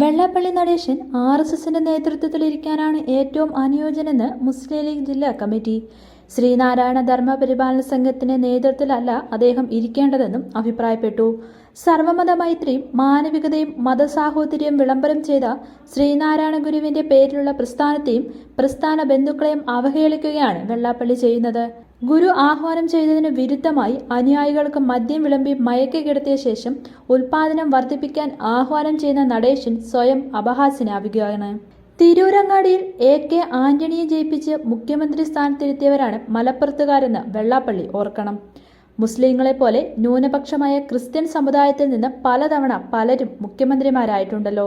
Vellappally Natesan R S എസിന്റെ നേതൃത്വത്തിലിരിക്കാനാണ് ഏറ്റവും അനുയോജ്യനെന്ന് മുസ്ലിം ലീഗ് ജില്ലാ കമ്മിറ്റി. ശ്രീനാരായണ ധർമ്മ പരിപാലന സംഘത്തിന്റെ നേതൃത്വത്തിലല്ല അദ്ദേഹം ഇരിക്കേണ്ടതെന്നും അഭിപ്രായപ്പെട്ടു. സർവമത മൈത്രിയും മാനവികതയും മതസാഹോദര്യം വിളംബരം ചെയ്ത ശ്രീനാരായണ ഗുരുവിന്റെ പേരിലുള്ള പ്രസ്ഥാനത്തെയും പ്രസ്ഥാന ബന്ധുക്കളെയും അവഹേളിക്കുകയാണ് വെള്ളാപ്പള്ളി ചെയ്യുന്നത്. ഗുരു ആഹ്വാനം ചെയ്തതിന് വിരുദ്ധമായി അനുയായികൾക്ക് മദ്യം വിളമ്പി മയക്കി കിടത്തിയ ശേഷം ഉൽപാദനം വർദ്ധിപ്പിക്കാൻ ആഹ്വാനം ചെയ്യുന്ന നടേശൻ സ്വയം അപഹാസ്യനാവുകയാണ്. തിരൂരങ്ങാടിയിൽ എ കെ ആന്റണിയെ ജയിപ്പിച്ച് മുഖ്യമന്ത്രി സ്ഥാനത്തിരുത്തിയവരാണ് മലപ്പുറത്തുകാരെന്ന് വെള്ളാപ്പള്ളി ഓർക്കണം. മുസ്ലിങ്ങളെ പോലെ ന്യൂനപക്ഷമായ ക്രിസ്ത്യൻ സമുദായത്തിൽ നിന്ന് പലതവണ പലരും മുഖ്യമന്ത്രിമാരായിട്ടുണ്ടല്ലോ.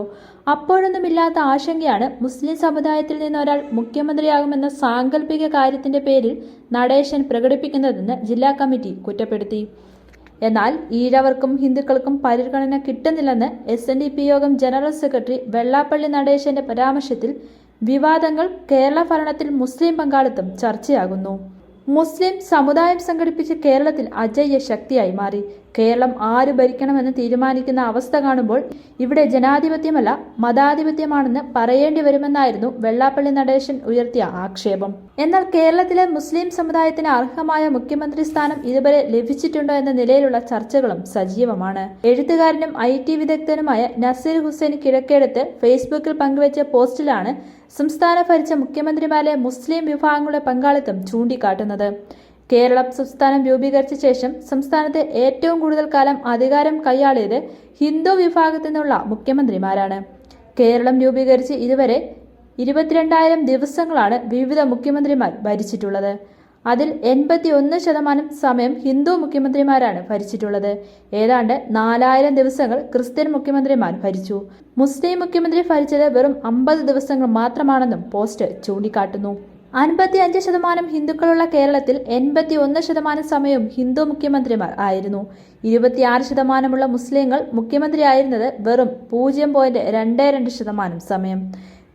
അപ്പോഴൊന്നുമില്ലാത്ത ആശങ്കയാണ് മുസ്ലിം സമുദായത്തിൽ നിന്ന് ഒരാൾ മുഖ്യമന്ത്രിയാകുമെന്ന സാങ്കല്പിക കാര്യത്തിന്റെ പേരിൽ നടേശൻ പ്രകടിപ്പിക്കുന്നതെന്ന് ജില്ലാ കമ്മിറ്റി കുറ്റപ്പെടുത്തി. എന്നാൽ ഈഴവർക്കും ഹിന്ദുക്കൾക്കും പരിഗണന കിട്ടുന്നില്ലെന്ന് S N D P Yogam general secretary Vellappally നടേശന്റെ പരാമർശത്തിൽ വിവാദങ്ങൾ കേരള ഭരണത്തിൽ മുസ്ലിം പങ്കാളിത്തം ചർച്ചയാകുന്നു. മുസ്ലിം സമുദായം സംഘടിപ്പിച്ച് കേരളത്തിൽ അജയ്യ ശക്തിയായി മാറി. കേരളം ആര് ഭരിക്കണമെന്ന് തീരുമാനിക്കുന്ന അവസ്ഥ കാണുമ്പോൾ ഇവിടെ ജനാധിപത്യമല്ല മതാധിപത്യമാണെന്ന് പറയേണ്ടി വരുമെന്നായിരുന്നു വെള്ളാപ്പള്ളി നടേശൻ ഉയർത്തിയ ആക്ഷേപം. എന്നാൽ കേരളത്തിലെ മുസ്ലിം സമുദായത്തിന് അർഹമായ മുഖ്യമന്ത്രി സ്ഥാനം ഇതുവരെ ലഭിച്ചിട്ടുണ്ടോ എന്ന നിലയിലുള്ള ചർച്ചകളും സജീവമാണ്. എഴുത്തുകാരനും ഐ ടി വിദഗ്ധനുമായ നസീർ ഹുസൈൻ കിഴക്കേടത്ത് ഫേസ്ബുക്കിൽ പങ്കുവച്ച പോസ്റ്റിലാണ് സംസ്ഥാന ഭരിച്ച മുഖ്യമന്ത്രിമാരെ മുസ്ലിം വിഭാഗങ്ങളുടെ പങ്കാളിത്തം ചൂണ്ടിക്കാട്ടുന്നത്. കേരളം സംസ്ഥാനം രൂപീകരിച്ച ശേഷം സംസ്ഥാനത്ത് ഏറ്റവും കൂടുതൽ കാലം അധികാരം കൈയാളിയത് ഹിന്ദു വിഭാഗത്തിൽ നിന്നുള്ള മുഖ്യമന്ത്രിമാരാണ്. കേരളം രൂപീകരിച്ച് ഇതുവരെ ഇരുപത്തിരണ്ടായിരം ദിവസങ്ങളാണ് വിവിധ മുഖ്യമന്ത്രിമാർ ഭരിച്ചിട്ടുള്ളത്. അതിൽ എൺപത്തി ഒന്ന് ശതമാനം സമയം ഹിന്ദു മുഖ്യമന്ത്രിമാരാണ് ഭരിച്ചിട്ടുള്ളത്. ഏതാണ്ട് നാലായിരം ദിവസങ്ങൾ ക്രിസ്ത്യൻ മുഖ്യമന്ത്രിമാർ ഭരിച്ചു. മുസ്ലിം മുഖ്യമന്ത്രി ഭരിച്ചത് വെറും അമ്പത് ദിവസങ്ങൾ മാത്രമാണെന്നും പോസ്റ്റ് ചൂണ്ടിക്കാട്ടുന്നു. അൻപത്തി അഞ്ച് ശതമാനം ഹിന്ദുക്കളുള്ള കേരളത്തിൽ എൺപത്തി ഒന്ന് ശതമാനം സമയവും ഹിന്ദു മുഖ്യമന്ത്രിമാർ ആയിരുന്നു. ഇരുപത്തിയാറ് ശതമാനമുള്ള മുസ്ലിങ്ങൾ മുഖ്യമന്ത്രിയായിരുന്നത് വെറും പൂജ്യം പോയിന്റ് രണ്ട് രണ്ട് ശതമാനം സമയം.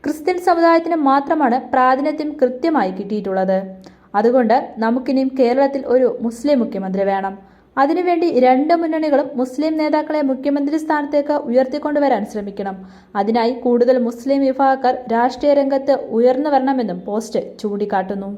ക്രിസ്ത്യൻ സമുദായത്തിന് മാത്രമാണ് പ്രാതിനിധ്യം കൃത്യമായി കിട്ടിയിട്ടുള്ളത്. അതുകൊണ്ട് നമുക്കിനിയും കേരളത്തിൽ ഒരു മുസ്ലിം മുഖ്യമന്ത്രി വേണം. അതിനുവേണ്ടി രണ്ട് മുന്നണികളും മുസ്ലിം നേതാക്കളെ മുഖ്യമന്ത്രി സ്ഥാനത്തേക്ക് ഉയർത്തിക്കൊണ്ടുവരാൻ ശ്രമിക്കണം. അതിനായി കൂടുതൽ മുസ്ലിം വിഭാഗക്കാർ രാഷ്ട്രീയ രംഗത്ത് ഉയർന്നു വരണമെന്നും പോസ്റ്റ് ചൂണ്ടിക്കാട്ടുന്നു.